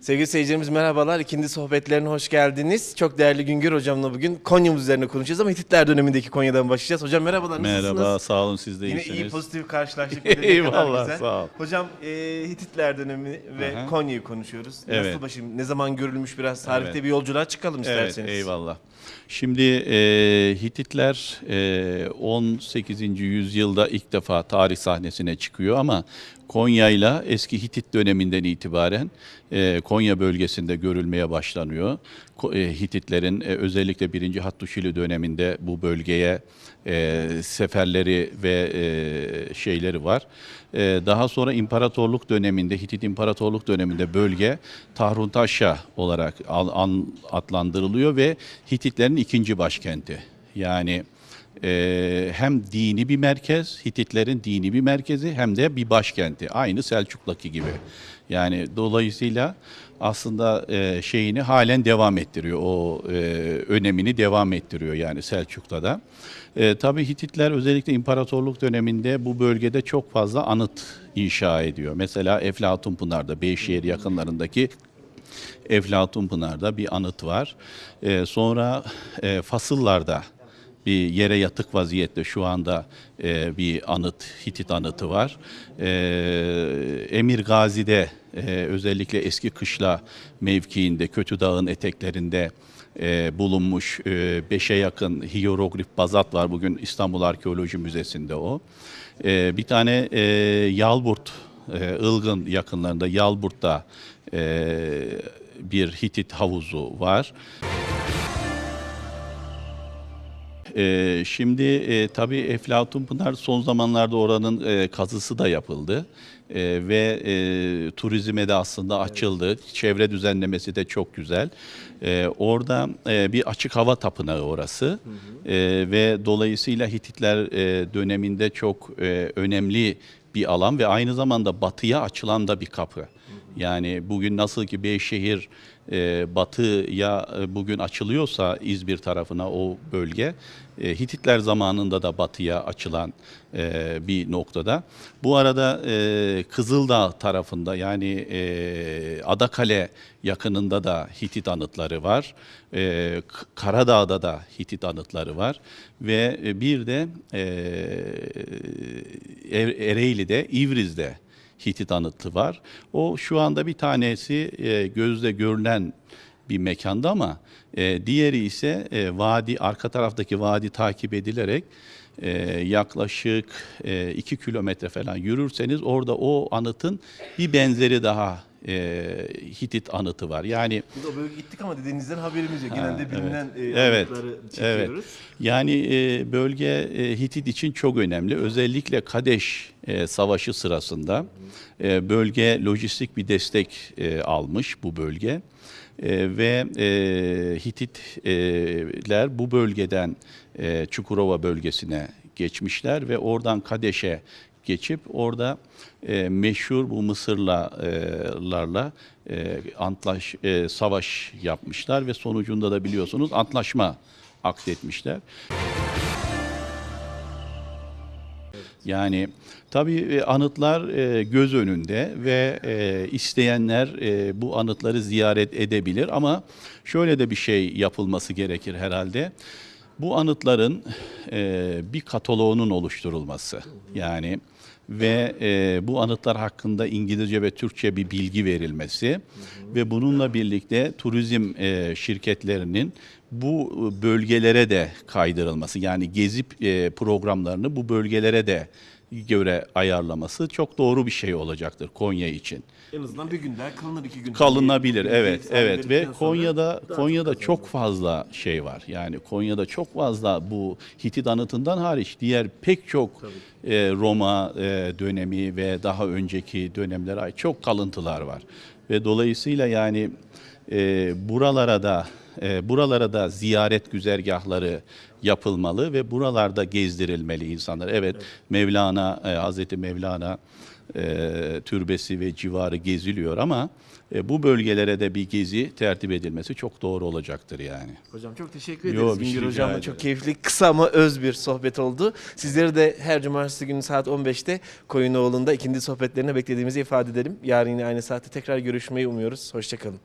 Sevgili seyircilerimiz merhabalar. İkindi sohbetlerine hoş geldiniz. Çok değerli Güngör hocamla bugün Konya'mız üzerine konuşacağız ama Hititler dönemindeki Konya'dan başlayacağız. Hocam merhabalar. Merhaba, Nasılsınız? sağ olun siz de Yine iyisiniz. iyi pozitif karşılaştık. Bir de ne kadar Eyvallah, güzel. sağ ol. Hocam e, Hititler dönemi ve Aha. Konya'yı konuşuyoruz. Nasıl Evet. başım? Ne zaman görülmüş biraz tarihte Evet. bir yolculuğa çıkalım Evet, isterseniz. eyvallah. Şimdi e, Hititler e, 18. yüzyılda ilk defa tarih sahnesine çıkıyor ama Konya'yla eski Hitit döneminden itibaren e, Konya bölgesinde görülmeye başlanıyor. Ko- e, Hititlerin e, özellikle 1. Hattuşili döneminde bu bölgeye e, seferleri ve e, şeyleri var. E, daha sonra imparatorluk döneminde, Hitit imparatorluk döneminde bölge Tahruntaşa olarak adlandırılıyor ve Hititlerin ikinci başkenti. Yani e, hem dini bir merkez, Hititlerin dini bir merkezi hem de bir başkenti. Aynı Selçuk'taki gibi. Yani dolayısıyla aslında e, şeyini halen devam ettiriyor. O e, önemini devam ettiriyor yani Selçuk'ta da. E, tabii Hititler özellikle imparatorluk döneminde bu bölgede çok fazla anıt inşa ediyor. Mesela Eflatun Pınar'da Beyşehir yakınlarındaki Eflatun Pınar'da bir anıt var. E, sonra e, Fasıllar'da bir yere yatık vaziyette şu anda e, bir anıt, Hitit anıtı var. E, Emir Gazi'de e, özellikle eski kışla mevkiinde, Kötü Dağ'ın eteklerinde e, bulunmuş e, beşe yakın hieroglif bazalt var. Bugün İstanbul Arkeoloji Müzesi'nde o. E, bir tane e, Yalburt, e, Ilgın yakınlarında Yalburt'ta e, bir Hitit havuzu var. Ee, şimdi e, tabii Eflatun Pınar son zamanlarda oranın e, kazısı da yapıldı E, ve e, turizme de aslında açıldı. Çevre düzenlemesi de çok güzel. E, orada e, bir açık hava tapınağı orası E, ve dolayısıyla Hititler e, döneminde çok e, önemli bir alan ve aynı zamanda batıya açılan da bir kapı. Yani bugün nasıl ki Beyşehir e, batıya e, bugün açılıyorsa İzmir tarafına o bölge, e, Hititler zamanında da batıya açılan e, bir noktada. Bu arada e, Kızıldağ tarafında yani e, Adakale yakınında da Hitit anıtları var. E, Karadağ'da da Hitit anıtları var ve e, bir de e, Er- Ereğli'de, İvriz'de Hitit anıtı var. O şu anda bir tanesi e, gözle görülen bir mekanda ama e, diğeri ise e, vadi arka taraftaki vadi takip edilerek e, yaklaşık 2 kilometre falan yürürseniz orada o anıtın bir benzeri daha e, Hitit anıtı var. Yani Biz o bölgeye gittik ama dediğinizden haberimiz yok. Genelde bilinen e, Evet, anıtları evet. çekiyoruz. Yani e, bölge e, Hitit için çok önemli. Özellikle Kadeş e, Savaşı sırasında e, bölge lojistik bir destek e, almış bu bölge. E, ve e, Hititler bu bölgeden e, Çukurova bölgesine geçmişler ve oradan Kadeş'e geçip orada e, meşhur bu Mısırlılarla e, antlaş e, savaş yapmışlar ve sonucunda da biliyorsunuz antlaşma akdetmişler. Yani tabii e, anıtlar e, göz önünde ve e, isteyenler bu anıtları ziyaret edebilir ama şöyle de bir şey yapılması gerekir herhalde. Bu anıtların e, bir kataloğunun oluşturulması. Yani ve e, bu anıtlar hakkında İngilizce ve Türkçe bir bilgi verilmesi ve bununla birlikte turizm e, şirketlerinin bu bölgelere de kaydırılması yani gezip e, programlarını bu bölgelere de göre ayarlaması çok doğru bir şey olacaktır Konya için. En azından bir gün daha kalınır iki gün. Kalınabilir Bir- evet bir evet ve Konya'da Konya'da çok çok fazla şey var. Yani Konya'da çok fazla bu Hitit anıtından hariç diğer pek çok e, Roma e, dönemi ve daha önceki dönemlere ait çok kalıntılar var. Ve dolayısıyla yani e, buralara da e, buralara da ziyaret güzergahları yapılmalı ve buralarda gezdirilmeli insanlar. Evet, Mevlana, e, Hazreti Mevlana e, türbesi ve civarı geziliyor ama e, bu bölgelere de bir gezi tertip edilmesi çok doğru olacaktır yani. Hocam çok teşekkür Yo, ederiz. bir şey Güngör rica Hocam'la çok keyifli, kısa ama öz bir sohbet oldu. Sizleri de her cumartesi günü saat 15'te Koyunoğlu'nda ikindi sohbetlerine beklediğimizi ifade edelim. Yarın yine aynı saatte tekrar görüşmeyi umuyoruz. Hoşçakalın.